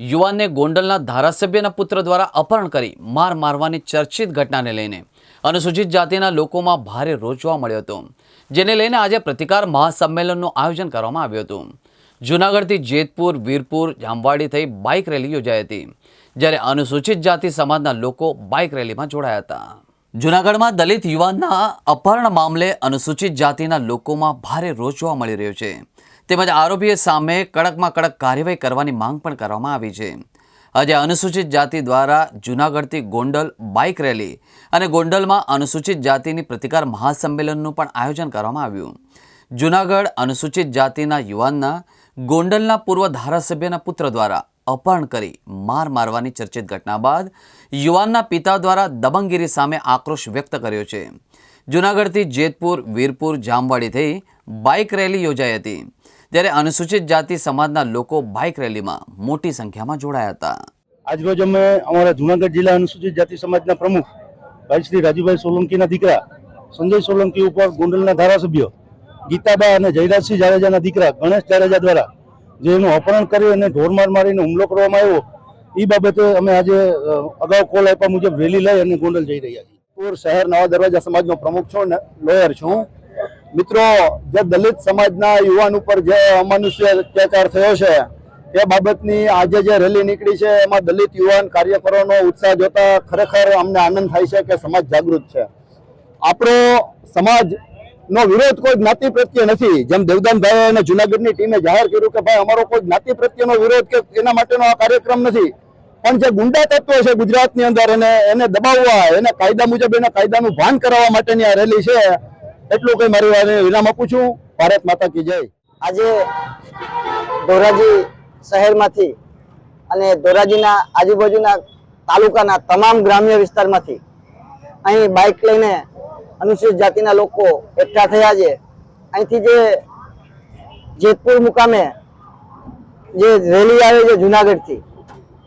યુવાનને ગોંડલના ધારાસભ્યના પુત્ર દ્વારા અપહરણ કરી માર મારવાની ચર્ચિત ઘટનાને લઈને અનુસૂચિત જાતિના લોકોમાં ભારે રોષ જોવા મળ્યો હતો, જેને લઈને આજે પ્રતિકાર મહાસંમેલનનું આયોજન કરવામાં આવ્યું હતું. જૂનાગઢથી જેતપુર, વીરપુર, જામવાડી થઈ બાઇક રેલી યોજાઈ હતી, જ્યારે અનુસૂચિત જાતિ સમાજના લોકો બાઇક રેલીમાં જોડાયા હતા. જૂનાગઢમાં દલિત યુવાનના અપહરણ મામલે અનુસૂચિત જાતિના લોકોમાં ભારે રોચવા મળી રહ્યો છે. તેમજ આરોપીઓ સામે કડકમાં કડક કાર્યવાહી કરવાની માંગ પણ કરવામાં આવી છે. આજે અનુસૂચિત જાતિ દ્વારા જૂનાગઢથી ગોંડલ બાઇક રેલી અને ગોંડલમાં અનુસૂચિત જાતિની પ્રતિકાર મહાસંમેલનનું પણ આયોજન કરવામાં આવ્યું. જૂનાગઢ અનુસૂચિત જાતિના યુવાનના ગોંડલના પૂર્વ ધારાસભ્યના પુત્ર દ્વારા અપહરણ કરી માર મારવાની ચર્ચિત ઘટના બાદ યુવાનના પિતા દ્વારા દબંગગીરી સામે આક્રોશ વ્યક્ત કર્યો છે. જૂનાગઢથી જેતપુર, વીરપુર, જામવાડી થઈ બાઇક રેલી યોજાઈ હતી. ત્યારે અનુસૂચિત જાતિ સમાજના લોકો બાઇક રેલીમાં મોટી સંખ્યામાં જોડાયા હતા. આજરોજ અમે અમારા જુનાગઢ જિલ્લા અનુસૂચિત જાતિ સમાજના પ્રમુખ ભાઈ શ્રી રાજુભાઈ સોલંકીના દીકરા સંજય સોલંકી ઉપર ગોંડલના ધારાસભ્ય ગીતાબા અને જયરાજસિંહ જાડેજાના દીકરા ગણેશ જાડેજા દ્વારા જે એનું અપહરણ કરી અને ઢોરમાર મારીને હુમલો કરવામાં આવ્યો એ બાબતે અમે આજે અગાઉ કોલ આપ્યા મુજબ રેલી લઈ અને ગોંડલ જઈ રહ્યા છીએ. પુર શહેર નવા દરવાજા સમાજનો પ્રમુખ છું અને લોયર છું મિત્રો, જે દલિત સમાજના યુવાન ઉપર જે અમાનુષ્ય અત્યાચાર થયો છે તે બાબતની આજે જે રેલી નીકળી છે, એમાં દલિત યુવાન કાર્યકરોનો ઉત્સાહ જોતા ખરેખર અમને આનંદ થાય છે કે સમાજ જાગૃત છે. આપણો સમાજનો વિરોધ કોઈ જ્ઞાતિ પ્રત્યે નથી. જેમ દેવદાનભાઈ અને જુનાગઢની ટીમે જાહેર કર્યું કે ભાઈ, અમારો કોઈ જ્ઞાતિ પ્રત્યેનો વિરોધ કે એના માટેનો આ કાર્યક્રમ નથી. પણ જે ગુંડા તત્વો છે ગુજરાતની અંદર એને એને દબાવવા, એને કાયદા મુજબ એના કાયદાનું ભાન કરાવવા માટેની આ રેલી છે એટલું કઈ મારી વાત વિરામ આપું છું. ભારત માતા કી જય. આજે ધોરાજી શહેરમાંથી અને ધોરાજીના આજુબાજુના તાલુકાના તમામ ગ્રામ્ય વિસ્તારમાંથી અહીં બાઇક લઈને અનુસૂચિત જાતિના લોકો એકઠા થયા છે. અહીંથી જે જેતપુર મુકામે જે રેલી આવે છે જુનાગઢથી,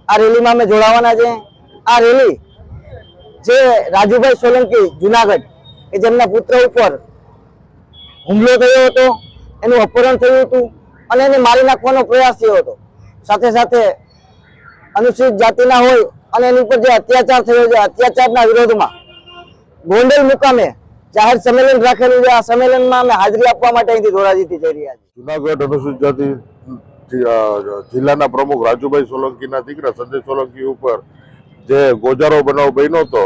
આ રેલીમાં અમે જોડાવાના છે. આ રેલી જે રાજુભાઈ સોલંકી જુનાગઢ કે જેમના પુત્ર ઉપર હુમલો થયો હતો, એનું અપહરણ થયું હતું અને એને મારી નાખવાનો પ્રયાસ થયો હતો. સાથે સાથે અનુસૂચિત જાતિના હોય અને એની ઉપર જે અત્યાચાર થયો છે, અત્યાચારના વિરોધમાં ગોંડલ મુકામે જાહેર સંમેલન રાખેલું છે. આ સંમેલનમાં અમે હાજરી આપવા માટે અહીંથી ધોરાજીથી જઈ રહ્યા છીએ. જુનાગઢ અનુસૂચિત જાતિ જિલ્લાના પ્રમુખ રાજુભાઈ સોલંકીના દીકરા સંજય સોલંકી ઉપર જે ગોજારો બનાવ બન્યો હતો,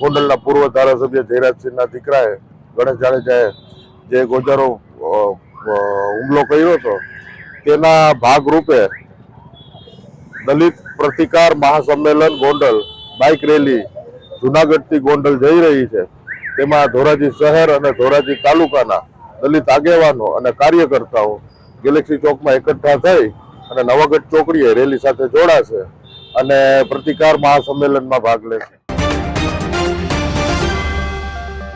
ગોંડલના પૂર્વ ધારાસભ્ય જયરાજસિંહના દીકરાએ ગણેશ જાડેજાએ જે ગોજારો હુમલો કર્યો હતો, તેના ભાગરૂપે દલિત પ્રતિકાર મહાસંમેલન ગોંડલ, બાઇક રેલી જુનાગઢથી ગોંડલ જઈ રહી છે. તેમાં ધોરાજી શહેર અને ધોરાજી તાલુકાના દલિત આગેવાનો અને કાર્યકર્તાઓ ગેલેક્સી ચોકમાં એકઠા થઈ અને નવાગઢ ચોકડીએ રેલી સાથે જોડાશે અને પ્રતિકાર મહાસંમેલનમાં ભાગ લેશે.